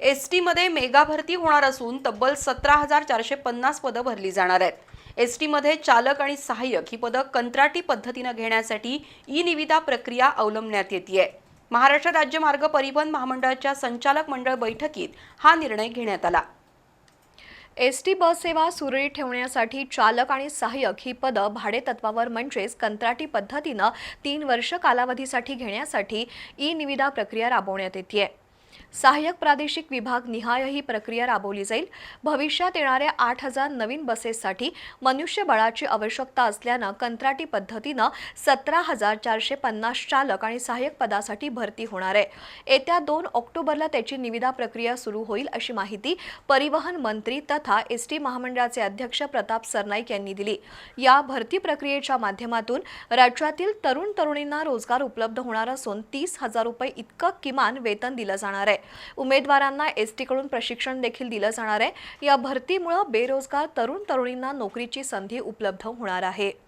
S टीमध्ये mega भरती होणार असून तब्बल सतरा हजार चारशे पन्नास पदं भरली जाणार आहेत. एस टीमध्ये चालक आणि सहाय्यक ही पदं कंत्राटी पद्धतीनं घेण्यासाठी ई निविदा प्रक्रिया अवलंबण्यात येते महाराष्ट्र राज्य मार्ग परिवहन महामंडळाच्या संचालक मंडळ बैठकीत हा निर्णय घेण्यात आला. एस टी बस सेवा सुरळीत ठेवण्यासाठी चालक आणि सहाय्यक ही पदं भाडेतत्वावर म्हणजेच कंत्राटी पद्धतीनं तीन वर्ष कालावधीसाठी घेण्यासाठी ई निविदा प्रक्रिया राबवण्यात येते सहाय्यक प्रादेशिक विभाग निहाय ही प्रक्रिया राबवली जाईल. भविष्यात येणाऱ्या आठ हजार नवीन बसेससाठी मनुष्यबळाची आवश्यकता असल्यानं कंत्राटी पद्धतीनं सतरा हजार चारशे पन्नास चालक आणि सहाय्यक पदासाठी भरती होणार आहे. येत्या दोन ऑक्टोबरला त्याची निविदा प्रक्रिया सुरू होईल अशी माहिती परिवहन मंत्री तथा एस टी महामंडळाचे अध्यक्ष प्रताप सरनाईक यांनी दिली. या भरती प्रक्रियेच्या माध्यमातून राज्यातील तरुण तरुणींना रोजगार उपलब्ध होणार असून तीस हजार रुपये इतकं किमान वेतन दिलं जाणार आहे. आहे उमेदवारांना एस टीकडून प्रशिक्षण देखील दिलं जाणार आहे. या भरतीमुळं बेरोजगार तरुण तरुणींना नोकरीची संधी उपलब्ध होणार आहे.